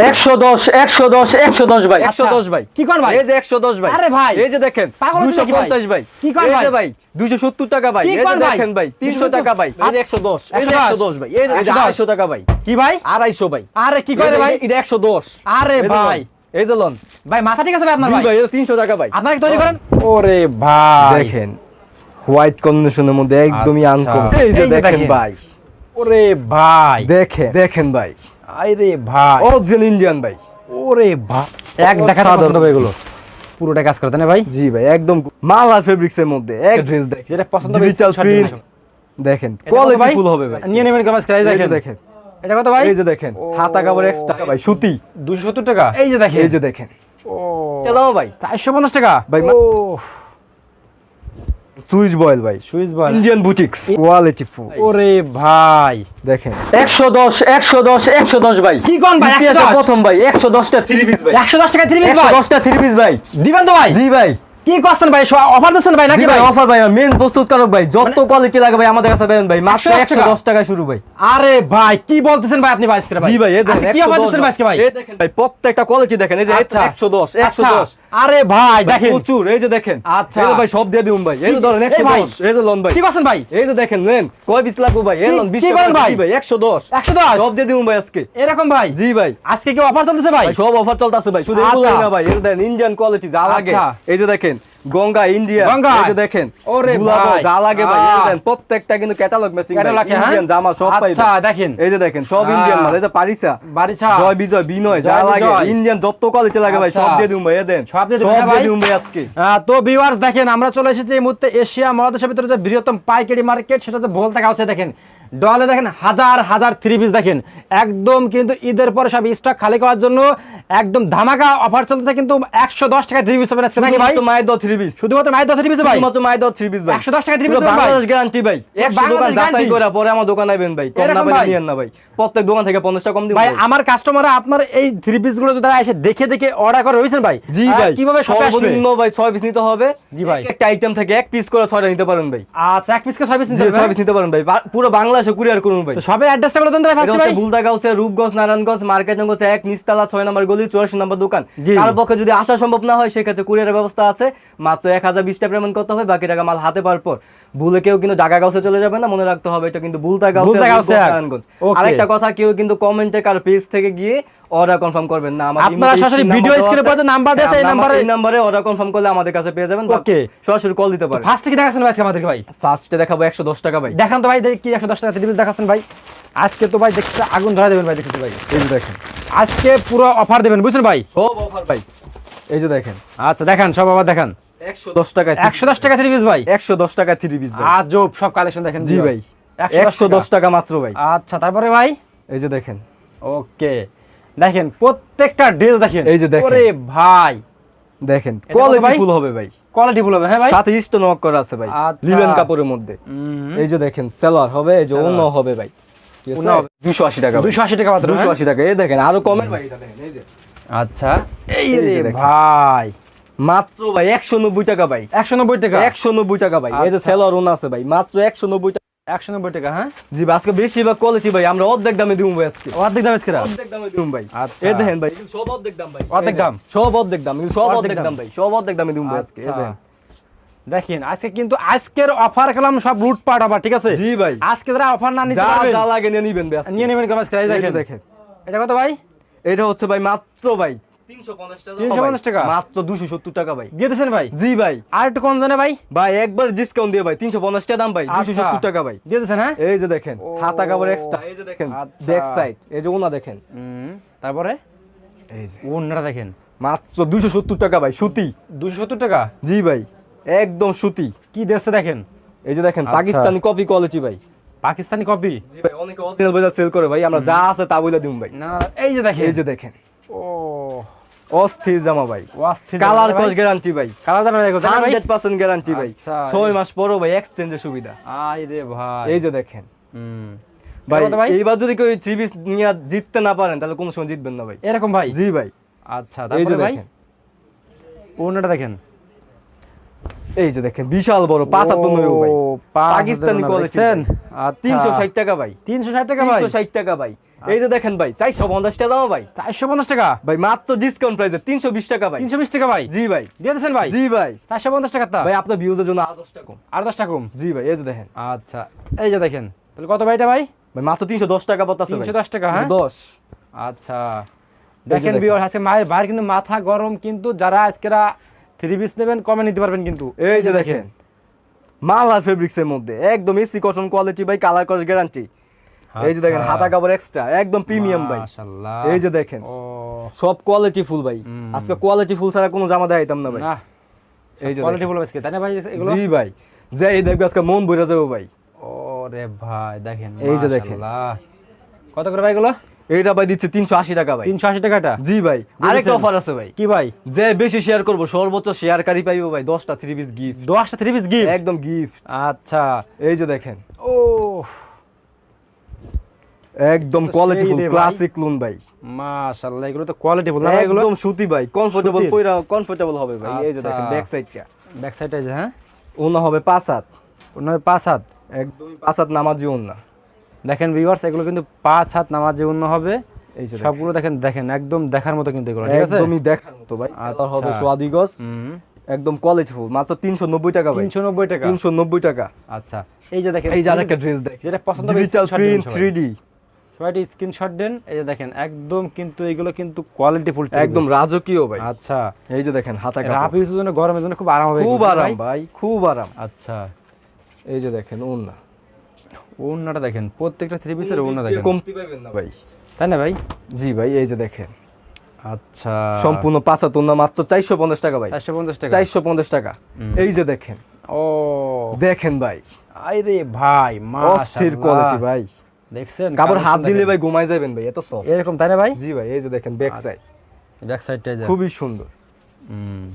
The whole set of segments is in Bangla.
একশো দশ একশো দশ একশো দশ ভাই একশো আচ্ছা। দশ ভাই কি করেন ভাই? এই যে একশো দশ ভাই আরে ভাই। এই যে দেখেন দুশো ভাই? পঞ্চাশ ভাই কি করেন ভাই? ভাই দুশো সত্তর টাকা ভাই এই যে দেখেন ভাই তিনশো টাকা ভাই এই যে একশো দশ এই যে একশো দশ ভাই এই যে এই যে 110 আড়াইশো টাকা ভাই কি ভাই আড়াইশো ভাই আরে কি করে ভাই এটা একশো দশ আরে ভাই এই যে লন ভাই মাথা ঠিক আছে ভাই আপনার ভাই ভাই এটা তিনশো টাকা ভাই আপনারা তৈরি করেন ওরে ভাই দেখেন হোয়াইট কম্বিনেশনের মধ্যে একদমই আচ্ছা। আনকমন এই যে দেখেন। ভাই ওরে ভাই দেখেন দেখেন ভাই আরে ভাই। অরিজিনাল ইন্ডিয়ান ভাই। ওরে ভাই এক দেখা অসাধারণ। পছন্দ হয়ে গেলো পুরোটা কাজ করতে না ভাই? জি ভাই একদম মালা ফেব্রিক্স এর মধ্যে এক ড্রেস দেখেন। যেটা পছন্দ হবে ডিজিটাল প্রিন্ট দেখেন কোয়ালিটি ফুল হবে ভাই। নিয়ে নেবেন কামাজ করে দেখেন। দেখেন। এটা কত ভাই? এই যে দেখেন হাতা কাপড় এক্সট্রা ভাই সুতি। 270 টাকা? এই যে দেখেন। এই যে দেখেন। ও। চালাও ভাই 450 টাকা? ভাই, ও। সুইচ বয়েল ভাই Swiss voile. Indian boutiques quality full ওরে ভাই। দেখেন। 110 110 110 ভাই। কি কোন ভাই প্রথম ভাই 110 টা 3 পিস ভাই। 110 টাকা 3 পিস ভাই? 110 টা 3 পিস ভাই। দিবেন তো ভাই? জি ভাই। কি করছেন ভাই? অফার দিচ্ছেন ভাই নাকি ভাই অফার ভাই মেন প্রস্তুতকারক ভাই। যত মানে- কোয়ালিটি লাগে ভাই আমাদের কাছে পাবেন ভাই। মাত্র 110 টাকায় শুরু ভাই। আরে ভাই কি বলতেছেন ভাই আপনি ভাই আজকে ভাই? জি ভাই এই দেখেন কি অফার দিচ্ছেন ভাই। আজকে ভাই? এই দেখেন ভাই প্রত্যেকটা কোয়ালিটি দেখেন এই যে আচ্ছা। 110 110 আরে ভাই দেখেন। প্রচুর এই যে দেখেন। আচ্ছা। এই ভাই সব দিয়ে দিউম ভাই। এই যে ধরেন এই একশো ভাই। দশ এই যে লন ভাই। কি করছেন ভাই? এই যে দেখেন নেন কয় বিশ লাগবো ভাই? এই লন বিশ কি টাকা করেন ভাই? জি ভাই একশো দশ। 110 সব দিয়ে দিউম ভাই আজকে। এরকম ভাই? জি ভাই। আজকে কি অফার চলতেছে ভাই? সব অফার চলতেছে ভাই শুধু এগুলো না ভাই এই দেখেন ইন্ডিয়ান কোয়ালিটি যা লাগে। আচ্ছা। এই যে দেখেন গঙ্গা ইন্ডিয়া গঙ্গা। এই যে দেখেন ওরে ভাই। যা লাগে ভাই দেখেন প্রত্যেকটা কিন্তু ক্যাটালগ ম্যাচিং হ্যাঁ? ইন্ডিয়ান জামা সব পাইবেন আচ্ছা দেখেন এই যে দেখেন সব ইন্ডিয়ান মাল এই যে পারিসা বারিশা জয় বিজয় বিনয় যা লাগে ইন্ডিয়ান যত কোয়ালিটি লাগে ভাই সব আচ্ছা। দিয়ে দিউম ভাই এ দেন সব দিয়ে সব হ্যাঁ ভাই? আজকে তো ভিউয়ার্স দেখেন আমরা চলে এসেছি এই মুহূর্তে এশিয়া মহাদেশের ভিতরে যে বৃহত্তম পাইকারি মার্কেট সেটা তো বলতে কাছে দেখেন ডলে দেখেন হাজার হাজার থ্রি পিস দেখেন। একদম কিন্তু ঈদের পরে সব স্টক খালি করার জন্য একদম ধামাকা অফার চলতেছে কিন্তু একশো দশ টাকা থ্রি পিস শুধুমাত্র মায়ের দশ থ্রি পিস শুধুমাত্র মাইদ থ্রি পিস ভাই। শুধুমাত্র মায়ের দশ থ্রি পিস ভাই 110 টাকা three পুরো piece ভাই? বাংলাদেশ গ্যারান্টি ভাই। একশো দোকান যাচাই? করে পরে আমার দোকান আইবেন ভাই। কম না ভাই? নিয়েন না ভাই। প্রত্যেক দোকান থেকে পঞ্চাশটা কম দিন ভাই আমার কাস্টমাররা আপনার এই থ্রি পিসগুলো যদি এসে দেখে দেখে অর্ডার করে রয়েছেন ভাই। জি ভাই। কীভাবে সর্বনিম্ন ভাই ছয় পিস নিতে হবে। জি ভাই। একটা আইটেম থেকে এক পিস করে ছয়টা নিতে পারেন ভাই। আচ্ছা এক ছয় পিস নিতে ছয় পিস নিতে পারেন ভাই। পুরো পুরো বাংলাদেশে কুরিয়ার করুন ভাই। সবে অ্যাড্রেসটা বলে দেন ভাই ফার্স্ট ভাই। ভুলদা গাউসে রূপগঞ্জ নারায়ণগঞ্জ মার্কেটগঞ্জ এক নিস্তালা ছয় নম্বর গলি চুরাশি নম্বর দোকান। কার পক্ষে যদি আসা সম্ভব না হয় সেক্ষেত্রে কুরিয়ারের ব্যবস্থা আছে। মাত্র এক হাজার বিশ টাকা পেমেন্ট করতে হবে বাকি টাকা মাল হাতে পাওয়ার পর। ভুলে কেউ কিন্তু ঢাকা গাউসে চলে যাবে না মনে রাখতে হবে এটা কিন্তু এক। নারায়ণগঞ্জ আরেকটা কথা কেউ কিন্তু কমেন্টে কার পেজ থেকে গিয়ে অর্ডার কনফার্ম করবেন না আমাদের আপনারা সরাসরি পরে যে number দেওয়া আছে, এই এ- এই নাম্বারে অর্ডার কনফার্ম করলে আমাদের কাছে পেয়ে যাবেন। Okay. সরাসরি কল দিতে পারেন। ফার্স্ট থেকে দেখাচ্ছেন ভাই আজকে আমাদেরকে ভাই? ফার্স্টে দেখাবো একশো দশ টাকা ভাই। দেখান তো ভাই কি একশো দশ টাকা থ্রি পিস দেখাচ্ছেন ভাই। আজকে তো ভাই দেখতে আগুন ধরা দেবেন ভাই দেখতে ভাই। এই দেখেন। আজকে পুরো অফার দেবেন বুঝছেন ভাই? সব অফার ভাই। এই যে দেখেন। আচ্ছা দেখান সব আবার দেখান। একশো দশ টাকা একশো দশ টাকা থ্রি পিস ভাই। একশো দশ টাকা থ্রি পিস ভাই। আজব সব কালেকশন দেখেন জি ভাই একশো দশ টাকা। মাত্র ভাই। আচ্ছা তারপরে ভাই? এই যে দেখেন। ওকে। দেখেন প্রত্যেকটা ড্রেস দেখেন। এই যে দেখেন। ওরে ভাই। দেখেন কোয়ালিটি ফুল হবে ভাই। কোয়ালিটি ফুল হবে হ্যাঁ ভাই? সাথে স্টোন ওয়ার্ক করা আছে ভাই আচ্ছা। লিলেন কাপড়ের মধ্যে। এই যে দেখেন সেলার হবে এই যে অন্য হবে ভাই। ওড়না হবে। দুশো আশি টাকা দুশো আশি টাকা মাত্র দুশো হ্যাঁ? আশি টাকা। এই দেখেন আরও কমের ভাই দেখেন এই যে। আচ্ছা। এই এই যে ভাই। মাত্র ভাই একশো নব্বই টাকা ভাই। একশো নব্বই টাকা? একশো নব্বই টাকা ভাই। এই যে আচ্ছা। সেলার ওনা আছে ভাই মাত্র একশো নব্বই টাকা। একশো নব্বই টাকা হ্যাঁ? জি ভাই আজকে বেশিরভাগ কোয়ালিটি ভাই আমরা অর্ধেক দামে দিব ভাই আজকে। অর্ধেক দাম আজকে? অর্ধেক দামে দিব ভাই। আচ্ছা। এই দেখেন ভাই সব অর্ধেক দাম ভাই। অর্ধেক দাম? সব অর্ধেক দাম এগুলো সব অর্ধেক দাম? ভাই সব অর্ধেক দামে দিব ভাই আজকে এই আচ্ছা। দেখেন। দেখেন আজকে কিন্তু আজকের অফার খেলাম সব লুট পাট আবার ঠিক আছে? জি ভাই। আজকে যারা অফার না নিতে পারবেন যা লাগে নিয়ে নিবেন ভাই নিয়ে নেবেন করে দেখেন। দেখেন। এটা কত ভাই? এটা হচ্ছে ভাই মাত্র ভাই 350 টাকা। মাত্র 270 টাকা ভাই। দিয়ে দিয়েছেন ভাই? জি ভাই। আর একটু কম জানে ভাই? ভাই একবার ডিসকাউন্ট দিয়ে ভাই 350 টাকা দাম ভাই 270 টাকা ভাই। দিয়ে দিয়েছেন হ্যাঁ? এই যে দেখেন হাতা কাপড় এক্সট্রা এই যে দেখেন। ব্যাক সাইড এই যে ওনা দেখেন। তারপরে? এই যে। ওনাটা দেখেন। মাত্র 270 টাকা ভাই সুতি। দুশো সত্তর টাকা? জি ভাই একদম সুতি। কি দেখছে দেখেন? এই যে দেখেন আচ্ছা। পাকিস্তানি কপি কোয়ালিটি ভাই। পাকিস্তানি কপি জি ভাই অনেকে অরিজিনাল বাজার সেল করে ভাই আমরা যা আছে তা বলে দিম ভাই। না এই যে দেখেন। এই যে দেখেন। ও। অস্থির জামা ভাই কালার। কস গ্যারান্টি ভাই। কালার জানা দেখো 100% গ্যারান্টি ভাই। আচ্ছা। 6 মাস পরও ভাই এক্সচেঞ্জের সুবিধা। আই রে ভাই। এই যে দেখেন। হুম। ভাই এইবার যদি কেউ থ্রি পিস নিয়ে জিততে না পারেন তাহলে কোনো সময় জিতবেন না ভাই। এরকম ভাই? জি ভাই। আচ্ছা তারপরে ভাই? ওনাটা দেখেন। এই যে দেখেন বিশাল বড় পাঁচ হাত নয় ভাই। পাকিস্তানি কোয়ালিটি আচ্ছা। ষাট টাকা ভাই। তিনশো ষাট টাকা ভাই? তিনশো ষাট টাকা ভাই। এই যে দেখেন ভাই চারশো পঞ্চাশ টাকা দাম ভাই। চারশো পঞ্চাশ টাকা? ভাই মাত্র ডিসকাউন্ট প্রাইসে তিনশো বিশ টাকা ভাই। তিনশো বিশ টাকা ভাই? জি ভাই। দিয়ে দিচ্ছেন ভাই? জি ভাই। চারশো পঞ্চাশ টাকা ভাই আপনার ভিউজের জন্য আরও দশ টাকা কম। আর দশ টাকা কম? জি ভাই এই যে দেখেন। আচ্ছা এই যে দেখেন তাহলে কত ভাই এটা ভাই? ভাই মাত্র তিনশো দশ টাকা পড়তেছে ভাই। 310 টাকা, হ্যাঁ? দশ। আচ্ছা। দেখেন। বিওর আজকে মায়ের ভাইয়ের কিন্তু মাথা গরম কিন্তু যারা আজকেরা থ্রি পিস নেবেন কমে নিতে পারবেন কিন্তু। এই যে দেখেন। মালহার ফেব্রিক্স এর মধ্যে একদম এসি কটন কোয়ালিটি ভাই কালার কস গ্যারান্টি এই যে দেখেন আচ্ছা। হাতা কাপড় এক্সট্রা একদম প্রিমিয়াম ভাই। এই যে দেখেন সব কোয়ালিটি ফুল ভাই। আজকে কোয়ালিটি ফুল ছাড়া কোনো জামা দেখাইতাম না ভাই। না এই যে কোয়ালিটি। বলে আজকে তাই না ভাই এগুলো? জি ভাই। যে এই দেখবে আজকে মন বইরা যাবে ভাই। ও রে ভাই দেখেন এই যে দেখেন। কত করে ভাই এগুলো? এইটা ভাই দিচ্ছে তিনশো আশি টাকা ভাই। তিনশো আশি টাকাটা? জি ভাই। আরেকটা অফার আছে ভাই। কি ভাই? যে বেশি শেয়ার করব সর্বোচ্চ শেয়ারকারী পাইবো ভাই দশটা থ্রি পিস গিফট দশটা থ্রি পিস গিফট একদম গিফট আচ্ছা। এই যে দেখেন। একদম তো কোয়ালিটি ফুল ক্লাসিক লুন ভাই। মাশাআল্লাহ এগুলো তো কোয়ালিটি বল না এগুলো? একদম সুতি ভাই। কমফোর্টেবল? কইরা কমফোর্টেবল হবে ভাই। এই যে আচ্ছা। দেখেন ব্যাক সাইডটা ব্যাক সাইডে যে হ্যাঁ? ওনা হবে পাঁচ হাত। নয় পাঁচ হাত? একদমই পাঁচ হাত নামাজি ওনা। দেখেন ভিউয়ার্স এগুলো কিন্তু পাঁচ হাত নামাজে অন্য হবে। এই যে সবগুলো দেখেন দেখেন একদম দেখার মতো কিন্তু এগুলো ঠিক আছে? একদমই দেখার মতো ভাই। আচ্ছা। আর হবে সোয়াদি হুম। একদম কোয়ালিটি ফুল মাত্র তিনশো নব্বই টাকা ভাই। তিনশো নব্বই টাকা? তিনশো নব্বই টাকা। আচ্ছা। এই যে দেখেন এই যে আরেকটা ড্রেস দেখ যেটা পছন্দ হবে ডিজিটাল প্রিন্ট দিবেন থ্রি সবাই। স্ক্রিনশট দেন এই যে দেখেন একদম কিন্তু এগুলো কিন্তু কোয়ালিটি ফুল একদম রাজকীয় ভাই। আচ্ছা। এই যে দেখেন হাতা রাফ কাপড় ইউজের জন্য গরমের জন্য খুব আরাম হবে খুব আরাম ভাই। খুব আরাম। আচ্ছা। এই যে দেখেন ওন্না ওড়নাটা দেখেন প্রত্যেকটা থ্রি পিসের ওড়না দেখেন। কমতি পাইবেন না ভাই। তাই না ভাই? জি ভাই এই যে দেখেন। আচ্ছা। সম্পূর্ণ পাঁচা তোনা মাত্র চারশো পঞ্চাশ টাকা ভাই। চারশো পঞ্চাশ টাকা। চারশো পঞ্চাশ টাকা। এই যে দেখেন। ও। দেখেন ভাই। আরে ভাই অস্থির কোয়ালিটি ভাই। দেখছেন? কাপড় হাত দিলে ভাই ঘুমাই যাবেন ভাই এত সফট এরকম তাই না ভাই? জি ভাই এই যে দেখেন ব্যাক সাইড ব্যাক সাইডটা যে খুবই সুন্দর। হুম।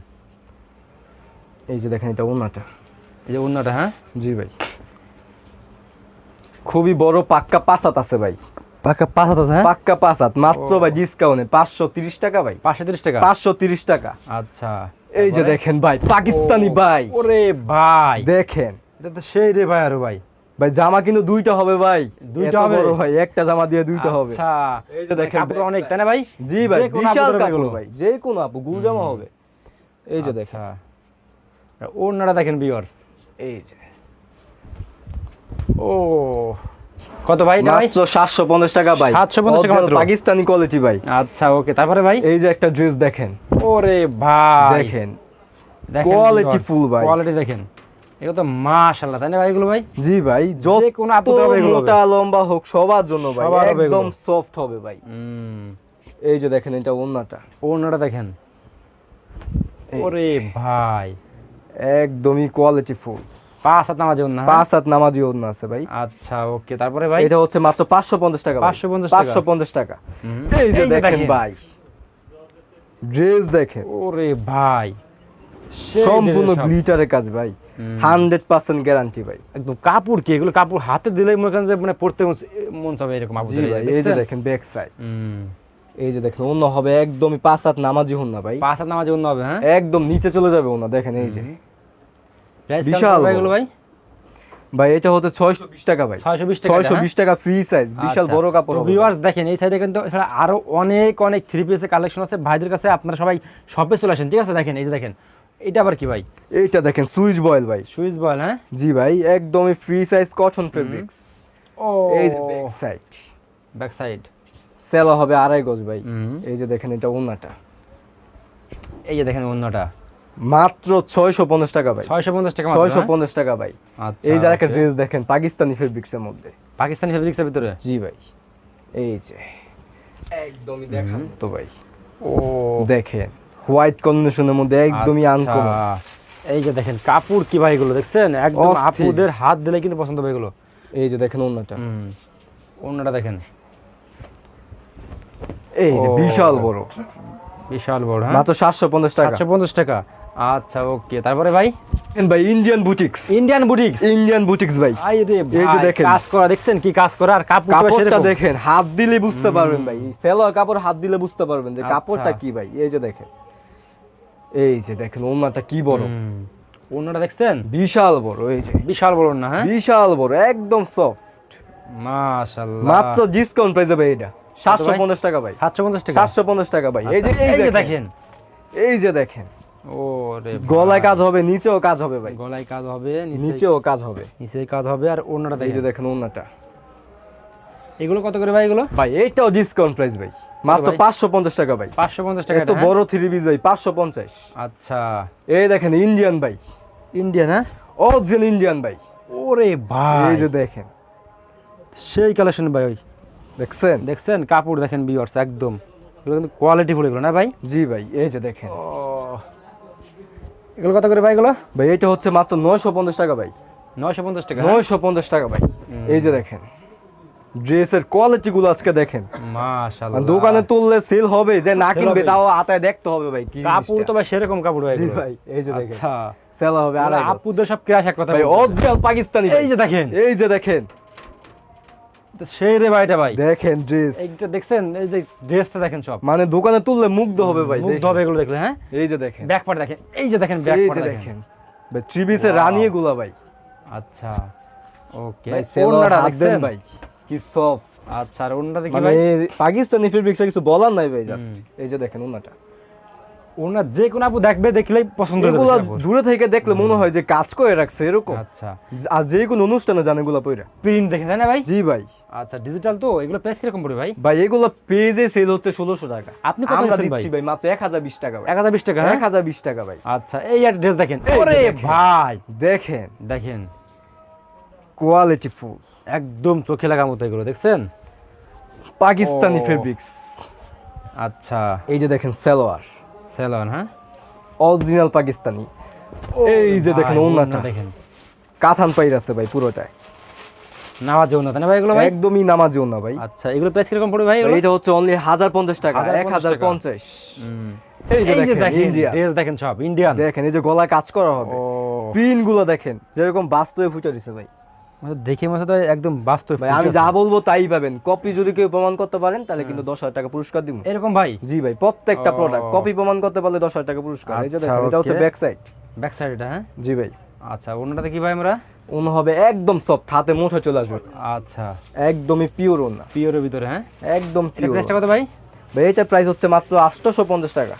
এই যে দেখেন এটা ওনাটা এই যে ওড়নাটা হ্যাঁ? জি ভাই। খুবই বড় পাক্কা পাসাত আছে ভাই। পাকা পাঁচ আছে হ্যাঁ? পাক্কা পাসাত মাত্র ভাই ডিসকাউন্টে পাঁচশো তিরিশ টাকা ভাই। পাঁচশো তিরিশ টাকা? পাঁচশো তিরিশ টাকা। আচ্ছা। এই যে দেখেন ভাই পাকিস্তানি ভাই। ওরে ভাই। দেখেন। এটা তো সেই রে ভাই আরও ভাই। ভাই জামা কিন্তু দুইটা হবে ভাই। দুইটা হবে? ভাই একটা জামা দিয়ে দুইটা হবে। আচ্ছা এই যে দেখেন কাপড় অনেক তাই না ভাই? জি ভাই বিশাল কাপড় ভাই। যে কোনো আপু গুল জামা হবে। এই যে দেখেন। আচ্ছা। ওড়নাটা দেখেন ভিউয়ার্স এই যে। ও কত ভাই মাত্র সাতশো পঞ্চাশ টাকা ভাই। 750 টাকা মাত্র। পাকিস্তানি কোয়ালিটি ভাই। আচ্ছা ওকে তারপরে ভাই? এই যে একটা ড্রেস দেখেন। ওরে ভাই। দেখেন। quality full ভাই। কোয়ালিটি দেখেন। এগুলো তো মাশাআল্লাহ তাই না ভাই এগুলো ভাই? জি ভাই যে যত কোনো আপুদের হবে এগুলো মোটা লম্বা হোক সবার জন্য ভাই একদম সফট হবে ভাই। এই যে দেখেন এটা ওন্নাটা দেখেন। ওরে ভাই। একদমই কোয়ালিটি ফুল পাঁচ হাত নামাজ হ্যাঁ? পাঁচ হাত নামাজি ওন্না আছে ভাই। আচ্ছা ওকে তারপরে ভাই? এটা হচ্ছে মাত্র পাঁচশো পঞ্চাশ টাকা 550 টাকা। পাঁচশো পঞ্চাশ টাকা। এই যে দেখেন। ভাই। ড্রেস দেখেন। ওরে ভাই। সম্পূর্ণ গ্লিটারের কাজ ভাই। হান্ড্রেড পার্সেন্ট গ্যারান্টি ভাই। একদম কাপড় কি? এগুলো কাপড় হাতে দিলে মনে করেন যে মানে পড়তে মন- চাবে এরকম এই যে দেখেন ব্যাক সাইড এই যে দেখেন অন্য হবে একদমই পাঁচ হাত নামাজি হন না ভাই। পাঁচ হাত নামাজ অন্য হবে হ্যাঁ? একদম নিচে চলে যাবে ওনা দেখেন এই যে। বিশাল ভাই এগুলো ভাই? ভাই এটা হচ্ছে ছয়শো বিশ টাকা ভাই। 620 টাকা ছয়শো বিশ টাকা ফ্রি সাইজ বিশাল আচ্ছা। বড় কাপড় viewers দেখেন এই সাইডে কিন্তু এছাড়া আরও অনেক অনেক থ্রি পিসের কালেকশন আছে। ভাইদের কাছে আপনারা সবাই শপে চলে আসেন ঠিক আছে? দেখেন এই যে দেখেন এটা আবার কি ভাই? এইটা দেখেন সুইচ বয়েল ভাই। সুইচ বল হ্যাঁ? জি ভাই একদমই ফ্রি সাইজ কটন ফেব্রিক্স ও। এই যে ব্যাক সাইড ব্যাক সাইড সেলা হবে আড়াই গজ ভাই। এই যে দেখেন এটা ওনাটা এই যে দেখেন অন্যটা মাত্র ছয়শো পঞ্চাশ টাকা ভাই। ছয়শো পঞ্চাশ টাকা ছয়শো হ্যাঁ? পঞ্চাশ টাকা ভাই। আচ্ছা, এই যে একটা। ড্রেস দেখেন পাকিস্তানি ফেব্রিক্স এর মধ্যে। পাকিস্তানি ফেব্রিক্সের ভিতরে? জি ভাই। এই যে। একদমই দেখান তো ভাই। ও। দেখেন। হোয়াইট কম্বিনেশনের মধ্যে একদমই আচ্ছা। আনকমন এই যে দেখেন কাপড় কি ভাই এগুলো দেখছেন? একদম আপুদের হাত দিলে কিন্তু পছন্দ হবে এগুলো। এই যে দেখেন হুম। অন্যটা দেখেন। এই যে বিশাল বড়। বিশাল বড় হ্যাঁ? মাত্র সাতশো পঞ্চাশ টাকা। সাতশো পঞ্চাশ টাকা। আচ্ছা ওকে। তারপরে ভাই? দেখেন ভাই Indian boutiques Indian boutiques Indian boutiques ভাই। আই রে এই যে দেখেন। কাজ করা দেখছেন কি কাজ করা? আর কাপড় কাপড়টা দেখেন হাত দিলে বুঝতে পারবেন ভাই। সেলোয়ার কাপড় হাত দিলে বুঝতে পারবেন যে আচ্ছা। কাপড়টা কি ভাই। এই যে দেখেন। এই যে দেখেন ওনাটা কি বড়। অন্যটা দেখছেন? বিশাল বড় এই যে। বিশাল বড় না হ্যাঁ? বিশাল বড় একদম সফট মাশাআল্লাহ। মাত্র ডিসকাউন্ট প্রাইস হবে এটা সাতশো পঞ্চাশ টাকা ভাই। 750 টাকা? সাতশো পঞ্চাশ টাকা ভাই। এই যে আচ্ছা, এই যে দেখেন। এই যে দেখেন। ওরে গলায় কাজ হবে নিচেও কাজ হবে ভাই। গলায় কাজ হবে নিচেও কাজ হবে। নিচে কাজ হবে আর অন্যটা এই যে দেখেন। দেখেন ওনাটা। এগুলো কত করে ভাই এগুলো? ভাই এইটাও ডিসকাউন্ট প্রাইস ভাই। মাত্র ভাই? পাঁচশো পঞ্চাশ টাকা ভাই। 550 টাকা এত হ্যাঁ? বড় থ্রি পিস ভাই পাঁচশো পঞ্চাশ। আচ্ছা। এই দেখেন ইন্ডিয়ান ভাই। ইন্ডিয়ান হ্যাঁ? অরিজিনাল ইন্ডিয়ান ভাই। ওরে ভাই। এই যে দেখেন। সেই কালেকশন ভাই ওই। দেখছেন? দেখছেন? কাপড় দেখেন ভিউয়ার্স একদম। এগুলো কিন্তু কোয়ালিটি ফুল এগুলো না ভাই? জি ভাই এই যে দেখেন। ও। এগুলো কত করে ভাই এগুলো? ভাই এটা হচ্ছে মাত্র নয়শো পঞ্চাশ টাকা ভাই। নয়শো পঞ্চাশ টাকা হ্যাঁ? নয়শো পঞ্চাশ টাকা ভাই। এই যে দেখেন। ড্রেসের কোয়ালিটি গুলো আজকে দেখেন। মাশাআল্লাহ। মানে দোকানে তুললে সেল হবে যে না কিনবে তাও আতায় দেখতে হবে ভাই কি কাপড় তো ভাই সেরকম কাপড় ভাই ভাই এই যে দেখেন। আচ্ছা। সেল হবে আর আপুদের সব ক্রাশ এক কথা ভাই অরিজিনাল পাকিস্তানি এই যে দেখেন। এই যে দেখেন। সেই রে ভাইটা ভাই। দেখেন ড্রেস এইটা দেখছেন এই যে ড্রেসটা দেখেন সব। মানে দোকানে তুললে মুগ্ধ হবে ভাই মুগ্ধ হবে এগুলো দেখলে হ্যাঁ? এই যে দেখেন। ব্যাকপার্ট দেখেন। এই যে দেখেন ব্যাক এই যে দেখেন। ভাই থ্রি পিসেরগুলা ভাই। আচ্ছা। ওকে ভাই সেল হাত দেন ভাই। কি সফট আচ্ছা আর দেখি মানে ভাই। পাকিস্তানি ফেব্রিক্সে কিছু বলার নাই ভাই জাস্ট এই যে দেখেন ওনাটা। ওন্না যে কোনো আপু দেখবে দেখলেই পছন্দ হবে দূরে থেকে দেখলে মনে হয় যে কাজ করে রাখছে এরকম। আচ্ছা। আর যে কোনো অনুষ্ঠানে জানে এগুলা পইরা। প্রিন্ট তাই না ভাই? জি ভাই। আচ্ছা ডিজিটাল তো এগুলো প্রাইস কীরকম পড়বে ভাই? ভাই এগুলো পেজে সেল হচ্ছে ষোলোশো টাকা। আপনি কত আমরা? দিচ্ছি ভাই? মাত্র এক হাজার বিশ টাকা এক হাজার বিশ টাকা হ্যাঁ? এক হাজার বিশ টাকা ভাই। আচ্ছা এই আর ড্রেস দেখেন ওরে ভাই! দেখেন। দেখেন। কোয়ালিটি ফুল একদম চোখে লাগা মতো এগুলো দেখছেন? পাকিস্তানি। ফেব্রিক্স। আচ্ছা। এই যে দেখেন সালোয়ার। সেলন হ্যাঁ? অরিজিনাল পাকিস্তানি। এই যে দেখেন ওন্না দেখেন। কাথান পাইর আছে ভাই পুরোটাই। নামাজ ওন্না তাই না ভাই এগুলো ভাই? একদমই নামাজি না ভাই। আচ্ছা এগুলো প্রাইস কীরকম পড়বে ভাই এটা হচ্ছে অনলি হাজার পঞ্চাশ টাকা 1050 এক হাজার পঞ্চাশ। এই যে দেখেন ড্রেস দেখেন সব ইন্ডিয়ান দেখেন এই যে গলায় কাজ করা হবে। প্রিন্টগুলো দেখেন যেরকম বাস্তবে ফুটে দিছে ভাই। মানে দেখে মনে হচ্ছে একদম বাস্তব ভাই আমি যা বলব তাই পাবেন। কপি যদি কেউ প্রমাণ করতে পারেন তাহলে কিন্তু দশ হাজার টাকা পুরস্কার দিব। এরকম ভাই? জি ভাই প্রত্যেকটা প্রোডাক্ট কপি প্রমাণ করতে পারলে দশ হাজার টাকা পুরস্কার। এই যে আচ্ছা, দেখেন এটা হচ্ছে ব্যাক সাইড ব্যাক সাইড এটা হ্যাঁ? জি ভাই। আচ্ছা ওন্নাটা কি ভাই আমরা। উন হবে একদম সফট হাতে মুঠো চলে আসবে। আচ্ছা। একদমই পিওর ওনা পিওরের ভিতরে হ্যাঁ? একদম পিওর প্রাইসটা কত ভাই? ভাই এটার প্রাইস হচ্ছে মাত্র আটশোশো পঞ্চাশ টাকা।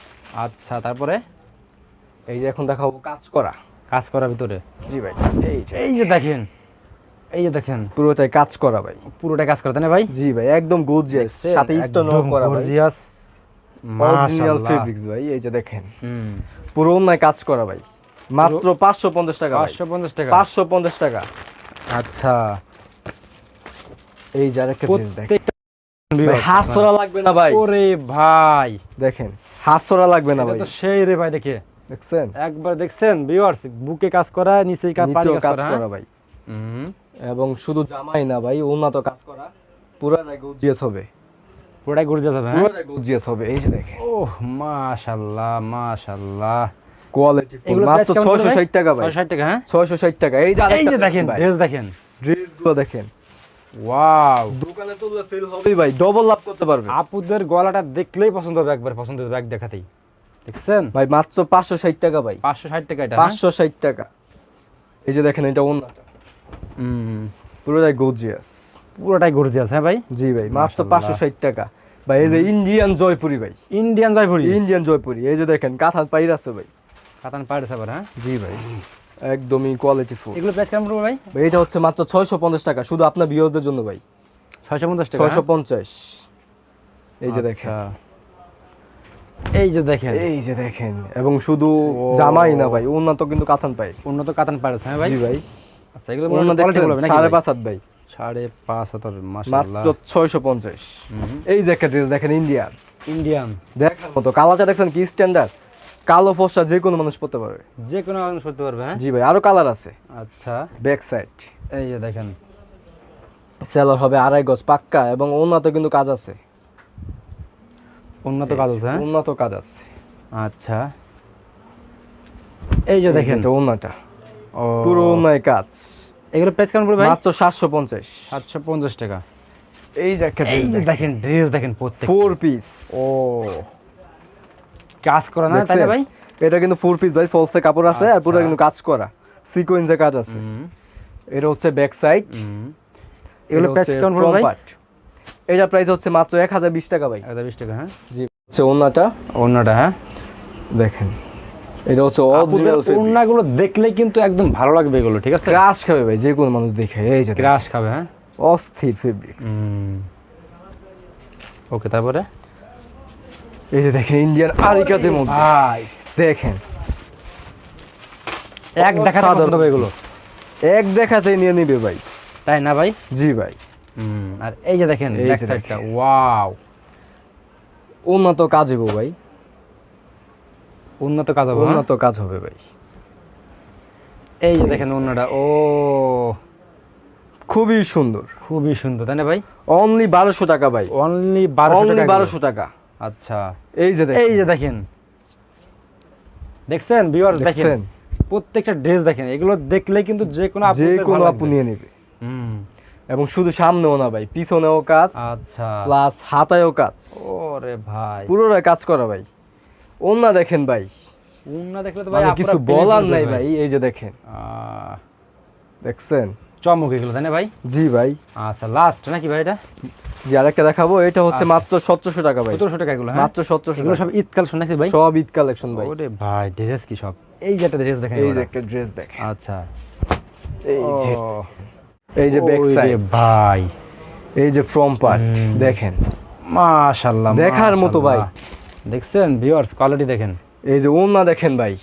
আচ্ছা তারপরে? এই যে এখন দেখাবো কাজ করা। কাজ করার ভিতরে। জি ভাই এই যে। এই যে দেখেন। এই যে দেখেন পুরোটাই কাজ করা ভাই। পুরোটা কাজ করে তাই না ভাই? জি ভাই একদম গর্জিয়াস। সাথে স্টোন করা গর্জিয়াস। অরিজিনাল ফেব্রিক্স ভাই এই যে দেখেন। হুম। পুরো অন্যায় কাজ করা ভাই। মাত্র পাঁচশো পঞ্চাশ টাকা ভাই। 550 টাকা। পাঁচশো পঞ্চাশ টাকা। আচ্ছা। এই হাত লাগবে না ভাই। ওরে ভাই। দেখেন ছড়া লাগবে না ভাই। তো সেই রে ভাই দেখে। দেখছেন? একবার দেখছেন ভিউয়ার্স বুকে কাজ করা নিচে কাজ কাজ করা হ্যাঁ? ভাই। এবং শুধু জামাই না ভাই উন্নত কাজ করা পুরাটাই গর্জিয়াস হবে। পুরোটাই গর্জিয়াস হবে হ্যাঁ? পুরাটাই গর্জিয়াস হবে এই যে দেখেন। ওহ মাশাআল্লাহ মাশাআল্লাহ কোয়ালিটি এগুলো মাত্র 660 টাকা ভাই। 660 টাকা হ্যাঁ? 660 টাকা। এই যে এই যে দেখেন ড্রেস দেখেন। ড্রেসগুলো দেখেন। ওয়াও দোকানে তুললে সেল হবেই ভাই ডবল লাভ করতে পারবে। আপুদের গলাটা দেখলেই পছন্দ হবে একবার পছন্দ হবে এক দেখাতেই। দেখছেন? ভাই মাত্র 560 টাকা ভাই। পাঁচশো ষাট টাকা এটা হ্যাঁ? 560 টাকা। এই যে দেখেন এটা হুম পুরোটাই গর্জিয়াস পুরোটাই গর্জিয়াস হ্যাঁ ভাই? জি ভাই মাত্র মাশাআল্লাহ। 560 টাকা। ভাই এই যে ইন্ডিয়ান জয়পুরি ভাই। ইন্ডিয়ান জয়পুরি ইন্ডিয়ান জয়পুরি এই যে দেখেন কাঁথান পাইর আছে ভাই। কাতান পাড়ে সাবার হ্যাঁ? জি ভাই একদমই কোয়ালিটি ফুল এগুলো প্রাইস কেমন পড়বে ভাই? এটা হচ্ছে মাত্র 650 টাকা শুধু আপনার ভিউয়ারদের জন্য ভাই। ছয়শো পঞ্চাশ টাকা? হ্যাঁ? 650 এই যে দেখেন। আচ্ছা। এই যে দেখেন। এই যে দেখেন। এবং শুধু জামাই না ভাই উন্নত কিন্তু কাঁথান পাই উন্নত কাতান পাড়ে হ্যাঁ ভাই? জি ভাই। আচ্ছা এগুলো সাড়ে পাঁচ হাত ভাই। সাড়ে পাঁচ হাজার মাত্র ছয়শো পঞ্চাশ। এই যে একটা ড্রেস দেখেন ইন্ডিয়ান ইন্ডিয়ান দেখার মতো। কালারটা দেখছেন কি? স্ট্যান্ডার্ড কালো ফসা যে কোনো মানুষ পড়তে পারবে। যে কোনো মানুষ করতে পারবে হ্যাঁ? জি ভাই আরও কালার আছে। আচ্ছা। ব্যাক সাইড এই যে দেখেন। সেলার হবে আড়াই গজ পাক্কা এবং উন্নত কিন্তু কাজ আছে। উন্নত কাজ আছে হ্যাঁ? উন্নত কাজ আছে। আচ্ছা। এই যে দেখেন। এটা উন্নটা ও পুরো উন্নয় কাজ এগুলো প্রাইস কেমন পড়বে ভাই? মাত্র সাতশো পঞ্চাশ। সাতশো পঞ্চাশ টাকা। এই যে একটা এই দেখেন। ড্রেস দেখেন প্রত্যেক ফোর পিস ও। কাজ করা না তাই ভাই? এটা কিন্তু ফোর পিস ভাই ফলসে কাপড় আছে আর পুরো আচ্ছা। কিন্তু কাজ করা। সিকোয়েন্সে কাজ আছে। হুম, এটা হচ্ছে ব্যাক সাইড হুম। এগুলো প্রাইস কেমন পড়বে ভাই? এটা প্রাইস হচ্ছে মাত্র এক হাজার বিশ টাকা ভাই। এক হাজার বিশ টাকা হ্যাঁ? জি। হচ্ছে ওনাটা অন্যটা হ্যাঁ? দেখেন। এটা হচ্ছে অরিজিনাল দেখলে কিন্তু একদম ভালো লাগবে এগুলো ঠিক আছে? ক্রাশ খাবে ভাই যে কোনো মানুষ দেখে এই যে দেখেন। ক্রাশ খাবে হ্যাঁ? অস্থির ফেব্রিক্স ওকে তারপরে? এই যে দেখেন ইন্ডিয়ান আরি মধ্যে। দেখেন। এক দেখাতে পছন্দ হবে এগুলো? এক দেখাতে নিয়ে নিবে ভাই। তাই না ভাই? জি ভাই। আর এই যে দেখেন এই ব্যাক যে সাইডটা দেখেন। ওয়াও উন্নত কাজ গো ভাই। উন্নত কাজ হবে হ্যাঁ? উন্নত কাজ হবে ভাই। এই যে দেখেন অন্যটা ও। খুবই সুন্দর। খুবই সুন্দর তাই না ভাই? অনলি বারোশো টাকা ভাই। অনলি বারোশো টাকা বারোশো টাকা। আচ্ছা এই যে এই যে দেখেন। দেখছেন ভিউয়ার্স দেখেন? প্রত্যেকটা ড্রেস দেখেন এগুলো দেখলে কিন্তু যে কোনো যে কোনো আপু নিয়ে নেবে। হুম। এবং শুধু সামনেও না ভাই পিছনেও কাজ আচ্ছা। প্লাস হাতায়ও কাজ। ওরে ভাই। পুরোটা কাজ করা ভাই। ওনা দেখেন ভাই। উন্না দেখলে তো ভাই মানে কিছু বলার নাই ভাই এই যে দেখেন। দেখছেন? চমক এগুলো তাই না ভাই? জি ভাই। আচ্ছা লাস্ট নাকি ভাই এটা? জি আরেকটা দেখাবো এটা হচ্ছে মাত্র সতেরোশো টাকা ভাই। সতেরোশো টাকা এগুলো হ্যাঁ? মাত্র সতেরোশো এগুলো সব ঈদ কালেকশন নাকি ভাই? সব ঈদ কালেকশন ভাই। ওরে ভাই ড্রেস কি সব? এই যে একটা ড্রেস দেখেন এই যে একটা ড্রেস দেখেন। আচ্ছা। এই যে এই যে ব্যাক সাইড ভাই। এই যে ফ্রম পার্ট দেখেন। মাশাআল্লাহ দেখার মতো ভাই। দেখছেন? ভিউয়ার্স কোয়ালিটি দেখেন। এই যে ওনা দেখেন ভাই।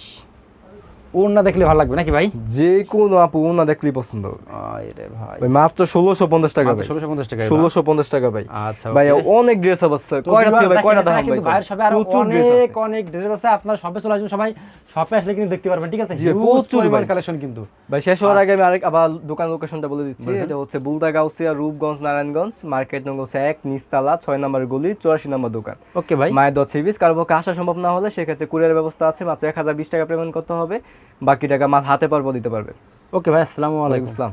ওড়না দেখলে ভালো লাগবে নাকি ভাই? যে কোনো আপু ওনা দেখলেই পছন্দ হবে। আরে ভাই। ভাই মাত্র ষোলোশো পঞ্চাশ টাকা ভাই। ষোলোশো পঞ্চাশ টাকা ষোলোশো পঞ্চাশ টাকা ভাই। আচ্ছা ভাই অনেক ড্রেস আছে। কয়টা থেকে ভাই কয়টা দেখাম ভাই? সবে আরও অনেক অনেক ড্রেস আছে। আপনার শপে চলে আসবেন সবাই। শপে আসলে কিন্তু দেখতে পারবেন ঠিক আছে? প্রচুর পরিমাণ। কালেকশন কিন্তু। ভাই শেষ হওয়ার আগে আমি আরেক আবার দোকান লোকেশনটা বলে দিচ্ছি। এটা হচ্ছে বুলদা গাউসিয়া রূপগঞ্জ নারায়ণগঞ্জ মার্কেট নং হচ্ছে এক নিস্তালা ছয় নম্বর গলি চুরাশি নম্বর দোকান। ওকে ভাই। মায়ের দশ সিরিজ কারও পক্ষে আসা সম্ভব না হলে সেক্ষেত্রে কুরিয়ার ব্যবস্থা আছে। মাত্র এক হাজার বিশ টাকা পেমেন্ট করতে হবে। বাকি টাকা মাল হাতে পারব দিতে পারবে। ওকে ভাই আসসালামু আলাইকুম। আসসালাম।